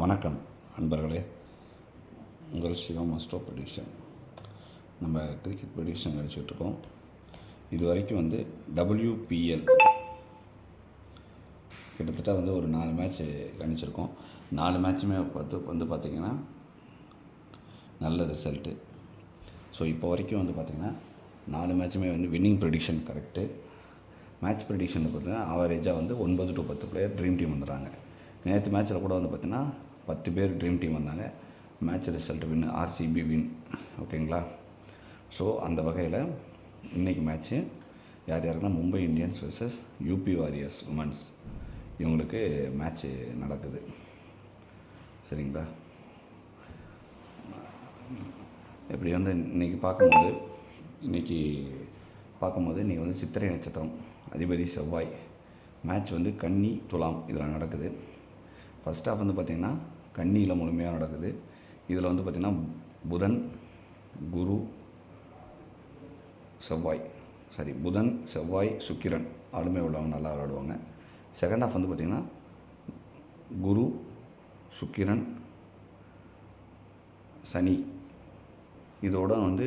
வணக்கம் அன்பர்களே. உங்கள் சிவம் அஸ்ட்ரோ ப்ரொடியூஷன் நம்ம கிரிக்கெட் ப்ரொடியூஷன் இருக்கோம். இது வரைக்கும் வந்து டபிள்யூபிஎல் கிட்டத்தட்ட வந்து ஒரு நாலு மேட்ச் கணிச்சிருக்கோம். நாலு மேட்சுமே பார்த்து வந்து பார்த்திங்கன்னா நல்ல ரிசல்ட்டு ஸோ இப்போ வரைக்கும் வந்து பார்த்திங்கன்னா நாலு மேட்சுமே வந்து வின்னிங் ப்ரெடிக்ஷன் கரெக்டு மேட்ச் ப்ரெடிக்ஷனில் பார்த்தீங்கன்னா ஆவரேஜாக வந்து ஒன்பது டு பத்து பிளேயர் ட்ரீம் டீம் வந்துடுறாங்க. நேற்று மேட்ச்சில் கூட வந்து பார்த்திங்கன்னா பத்து பேர் ட்ரீம் டீம் வந்தாங்க. Match result win RCB win ஓகேங்களா ஸோ அந்த வகையில் இன்றைக்கி மேட்ச்சு யார் யாருன்னா Mumbai Indians versus UP Warriors women's இவங்களுக்கு மேட்ச்சு நடக்குது. சரிங்களா? இப்படி வந்து இன்றைக்கி பார்க்கும்போது இன்றைக்கி பார்க்கும்போது இன்றைக்கி வந்து சித்திரை நட்சத்திரம் அதிபதி செவ்வாய். மேட்ச் வந்து கன்னி துலாம் இதெல்லாம் நடக்குது. ஃபஸ்ட் ஆஃப் வந்து பார்த்திங்கன்னா கன்னியில் முழுமையாக நடக்குது. இதில் வந்து பார்த்திங்கன்னா புதன் குரு செவ்வாய். சாரி புதன் செவ்வாய் சுக்கிரன் ஆளுமை உள்ளவங்க நல்லா விளாடுவாங்க செகண்ட் ஆஃப் வந்து பார்த்திங்கன்னா குரு சுக்கிரன் சனி. இதோட வந்து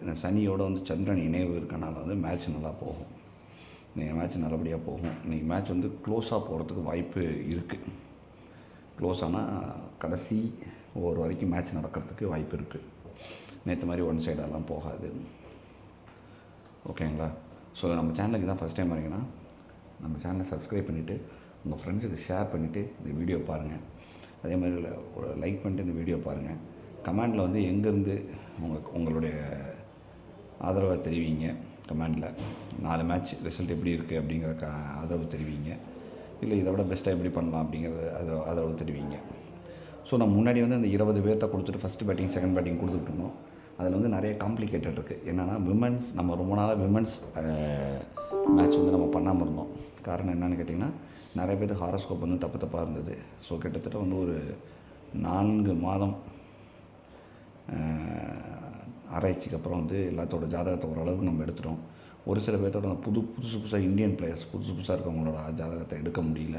இந்த சனியோட வந்து சந்திரன் இணைவு இருக்கனால வந்து மேட்ச் நல்லா போகும். இன்றைக்கி மேட்ச் நல்லபடியாக போகும். இன்றைக்கி மேட்ச் வந்து க்ளோஸாக போகிறதுக்கு வாய்ப்பு இருக்குது க்ளோஸ் ஆனால் கடைசி ஓவர் வரைக்கும் மேட்ச் நடக்கிறதுக்கு வாய்ப்பு இருக்குது நேற்று மாதிரி ஒன் சைடெல்லாம் போகாது. ஓகேங்களா ஸோ நம்ம சேனலுக்கு தான் ஃபஸ்ட் டைம் வரீங்கன்னா நம்ம சேனலை சப்ஸ்கிரைப் பண்ணிவிட்டு உங்கள் ஃப்ரெண்ட்ஸுக்கு ஷேர் பண்ணிவிட்டு இந்த வீடியோ பாருங்கள் அதே மாதிரி ஒரு லைக் பண்ணிட்டு இந்த வீடியோ பாருங்கள் கமெண்டில் வந்து எங்கேருந்து உங்கள் உங்களுடைய ஆதரவை தெரிவிங்க? கமெண்டில் நாலு மேட்ச் ரிசல்ட் எப்படி இருக்குது அப்படிங்கிற க ஆதரவு தெரிவிங்க. இல்லை இதை விட பெஸ்ட்டாக எப்படி பண்ணலாம் அப்படிங்கிறத அதை ஆதரவு தெரிவிங்க. ஸோ நம்ம முன்னாடி வந்து அந்த இருபது பேர்த்த கொடுத்துட்டு ஃபஸ்ட்டு பேட்டிங் செகண்ட் பேட்டிங் கொடுத்துட்டு இருந்தோம். அதில் வந்து நிறைய காம்ப்ளிகேட்டட் இருக்குது என்னென்னா விமன்ஸ் நம்ம ரொம்ப நாளாக விமன்ஸ் மேட்ச் வந்து நம்ம பண்ணாமல் இருந்தோம். காரணம் என்னென்னு கேட்டிங்கன்னா நிறைய பேர் ஹாரோஸ்கோப் வந்து தப்பு தப்பாக இருந்தது. ஸோ கிட்டத்தட்ட வந்து ஒரு நான்கு மாதம் ஆராய்ச்சிக்கு அப்புறம் வந்து எல்லாத்தோட ஜாதகத்தை ஓரளவுக்கு நம்ம எடுத்துட்டோம். ஒரு சில பேர்த்தோட புது புதுசு புதுசாக இந்தியன் பிளேயர்ஸ் புதுசு புதுசாக இருக்கவங்களோட ஜாதகத்தை எடுக்க முடியல.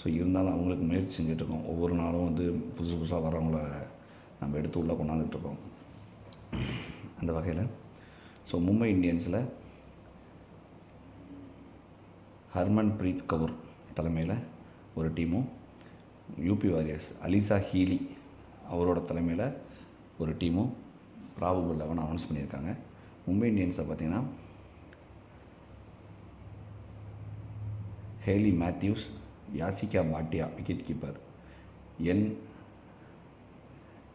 ஸோ இருந்தாலும் அவங்களுக்கு முயற்சி செஞ்சிட்ருக்கோம் ஒவ்வொரு நாளும் வந்து புதுசு புதுசாக வரவங்கள நம்ம எடுத்து உள்ளே கொண்டாந்துட்ருக்கோம் அந்த வகையில். ஸோ மும்பை இந்தியன்ஸில் ஹர்மன் பிரீத் கவுர் தலைமையில் ஒரு டீமும் யூபி வாரியர்ஸ் அலிசா ஹீலி அவரோட தலைமையில் ஒரு டீமும் ப்ராபபிள் லெவன் அனௌன்ஸ் பண்ணியிருக்காங்க. மும்பை இந்தியன்ஸை பார்த்திங்கன்னா Hayley Matthews Yastika Bhatia wicket keeper. N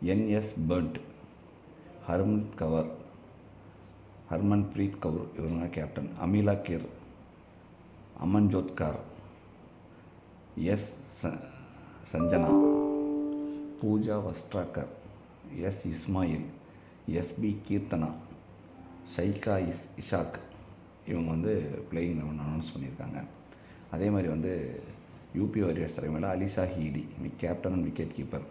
NS Brunt Harman Kaur Harmanpreet Kaur இவங்க captain. Amelia Kerr Amanjot Kaur S ச- Sanjana Pooja Vastrakar S Ismail SB Keerthana Saika is Ishaque. இவங்க வந்து playing eleven announce பண்ணியிருக்காங்க. அதே மாதிரி வந்து UP Warriors தலைமையில் Alyssa Healy captain and wicket keeper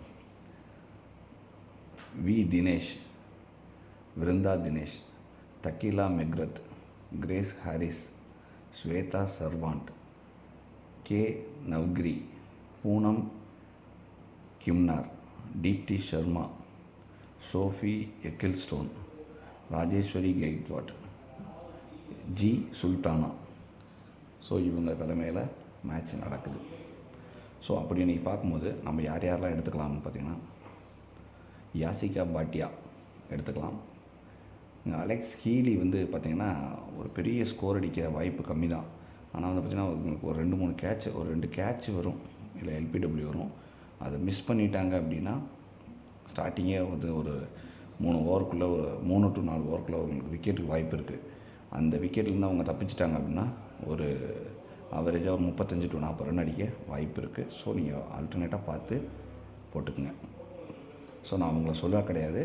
V Dinesh Vrinda Dinesh Tahlia McGrath Grace Harris Shweta Sehrawat K Navgire Poonam Khemnar Deepti Sharma Sophie Ecclestone Rajeshwari Gayakwad G Sultana. So இவங்க தலைமையில் match நடக்குது. So அப்படி நீங்கள் பார்க்கும்போது நம்ம யார் யாரெல்லாம் எடுத்துக்கலாம்னு பார்த்தீங்கன்னா யாசிகா பாட்டியா எடுத்துக்கலாம். அலெக்ஸ் ஹீலி வந்து பார்த்திங்கன்னா ஒரு பெரிய ஸ்கோர் அடிக்க வாய்ப்பு கம்மி தான் ஆனால் வந்து பார்த்திங்கன்னா உங்களுக்கு ஒரு ரெண்டு மூணு கேட்ச் ஒரு ரெண்டு கேட்ச் வரும். இல்லை எல்பிடபிள்யூ வரும். அதை மிஸ் பண்ணிட்டாங்க அப்படின்னா ஸ்டார்டிங்கே வந்து ஒரு மூணு ஓவருக்குள்ளே ஒரு மூணு டு நாலு ஓவருக்குள்ளே உங்களுக்கு விக்கெட்டுக்கு வாய்ப்பு இருக்குது அந்த விக்கெட்லேருந்து அவங்க தப்பிச்சிட்டாங்க அப்படின்னா ஒரு ஆவரேஜாக ஒரு முப்பத்தஞ்சு டு நாற்பது ரன் அடிக்க வாய்ப்பு இருக்குது ஸோ நீங்கள் ஆல்டர்னேட்டாக பார்த்து போட்டுக்குங்க. ஸோ நான் அவங்கள சொல்ல கிடையாது.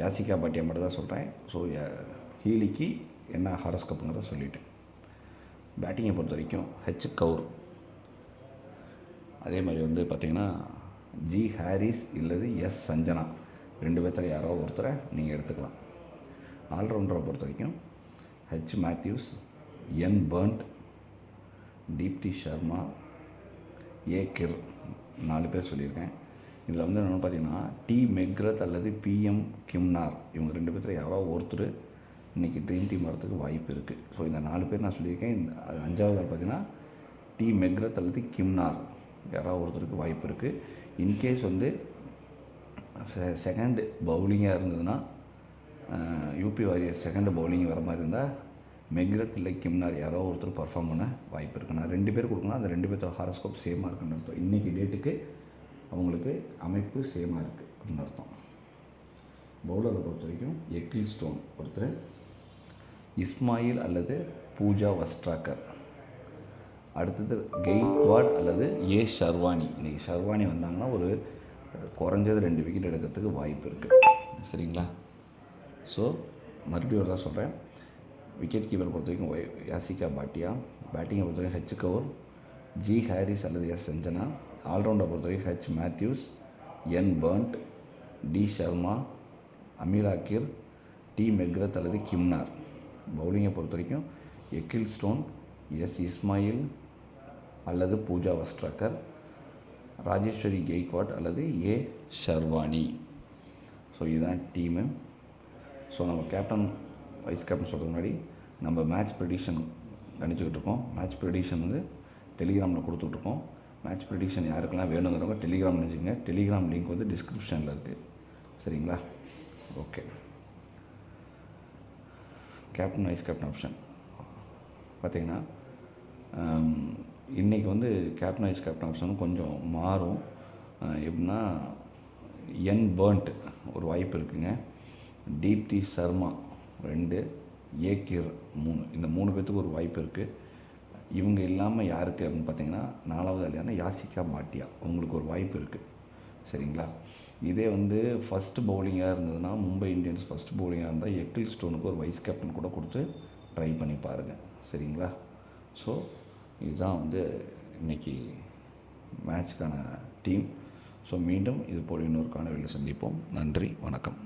யாசிகா பாட்டியை மட்டும் தான் சொல்கிறேன் ஸோ ஹீலிக்கு என்ன ஹாரஸ்கப்புங்கிறத சொல்லிட்டேன் பேட்டிங்கை பொறுத்த வரைக்கும் ஹெச் கவுர். அதே மாதிரி வந்து பார்த்திங்கன்னா ஜி ஹாரிஸ் இல்லது எஸ் சஞ்சனா. ரெண்டு பேர்த்தில் யாரோ ஒருத்தரை நீங்கள் எடுத்துக்கலாம். ஆல்ரவுண்டரை பொறுத்த வரைக்கும் H Matthews N Brunt Deepti Sharma A Kerr நாலு பேர் சொல்லியிருக்கேன். இதில் வந்து என்னென்னு பார்த்தீங்கன்னா டி மெக்ரத் அல்லது பிஎம் கிம்னார் இவங்க ரெண்டு பேர்த்தில் யாரோ ஒருத்தர் இன்றைக்கி ட்ரீம் டீம் வரதுக்கு வாய்ப்பு இருக்குது ஸோ இந்த நாலு பேர் நான் சொல்லியிருக்கேன். இந்த அது அஞ்சாவது ஆள் பார்த்தீங்கன்னா டி மெக்ரத் அல்லது கிம்னார் யாராவது ஒருத்தருக்கு வாய்ப்பு இருக்குது இன்கேஸ் வந்து செகண்ட் பவுலிங்காக இருந்ததுன்னா யூபி வாரியர் செகண்ட் பவுலிங் வர மாதிரி இருந்தால் மெக்ரத் இல்லை யாரோ ஒருத்தர் பர்ஃபார்ம் பண்ண வாய்ப்பு இருக்குது நான் ரெண்டு பேர் கொடுக்கணும். அந்த ரெண்டு பேர்த்தோட ஹாரஸ்கோப் சேமாக இருக்குன்னு அர்த்தம். இன்றைக்கி டேட்டுக்கு அவங்களுக்கு அமைப்பு சேமாக இருக்குது அப்படின்னு அர்த்தம். பவுலரை பொறுத்த வரைக்கும் எக்கில் ஸ்டோன் ஒருத்தர் இஸ்மாயில் அல்லது பூஜா வஸ்ட்ராக்கர் அடுத்தது கெய்க்வாட் அல்லது ஏ ஷர்வானி. இன்றைக்கி ஷர்வானி வந்தாங்கன்னா ஒரு குறைஞ்சது ரெண்டு விக்கெட் எடுக்கிறதுக்கு வாய்ப்பு இருக்குது சரிங்களா? ஸோ மறுபடியும் ஒரு தான் சொல்கிறேன் விக்கெட் கீப்பர் பொறுத்த வரைக்கும் ஒய்- யாசிகா பாட்டியா பேட்டிங்கை பொறுத்த வரைக்கும் ஹெச் கவுர் ஜி ஹாரிஸ் அல்லது எஸ் சஞ்சனா ஆல்ரவுண்டை பொறுத்த வரைக்கும் H Matthews N Brunt D Sharma Amir அக்கீர் டி மெக்ரத் அல்லது கிம்னார். பவுலிங்கை பொறுத்த வரைக்கும் எக்கில் ஸ்டோன் எஸ் இஸ்மாயில் அல்லது பூஜா வஸ்ட்ரக்கர் ராஜேஸ்வரி கெய்க்வாட் அல்லது ஏ ஷர்வானி. ஸோ இதுதான் டீமு. ஸோ நம்ம கேப்டன் வைஸ் கேப்டன் சொல்கிறது முன்னாடி நம்ம மேட்ச் ப்ரெடிஷன் நினச்சிக்கிட்டு இருக்கோம். மேட்ச் ப்ரெடிஷன் வந்து டெலிகிராமில் கொடுத்துட்ருக்கோம் மேட்ச் ப்ரெடிஷன் யாருக்கெல்லாம் வேணுங்கிறவங்க டெலிகிராம் நினச்சிங்க டெலிகிராம் லிங்க் வந்து டிஸ்கிரிப்ஷனில் இருக்குது சரிங்களா? Okay captain vice captain option பார்த்தீங்கன்னா இன்றைக்கி வந்து கேப்டன் வைஸ் கேப்டன் ஆப்ஷன் கொஞ்சம் மாறும். எப்படின்னா என் பேர்ன்ட் ஒரு வாய்ப்பு இருக்குங்க. தீப்தி சர்மா ரெண்டு ஏக்கியர் மூணு. இந்த மூணு பேர்த்துக்கு ஒரு வாய்ப்பு இருக்குது இவங்க இல்லாமல் யாருக்கு அப்படின்னு பார்த்தீங்கன்னா நாலாவது அலியான யாசிகா பாட்டியா. உங்களுக்கு ஒரு வாய்ப்பு இருக்குது சரிங்களா? இதே வந்து ஃபஸ்ட் பவுலிங்காக இருந்ததுன்னா மும்பை இந்தியன்ஸ் ஃபஸ்ட் பவுலிங்காக இருந்தால் எக்கில் ஸ்டோனுக்கு ஒரு வைஸ் கேப்டன் கூட கொடுத்து ட்ரை பண்ணி பாருங்கள் சரிங்களா? ஸோ இதுதான் வந்து இன்றைக்கி மேட்ச்க்கான டீம் ஸோ மீண்டும் இது போல் இன்னொரு காணொலியில் சந்திப்போம். நன்றி வணக்கம்.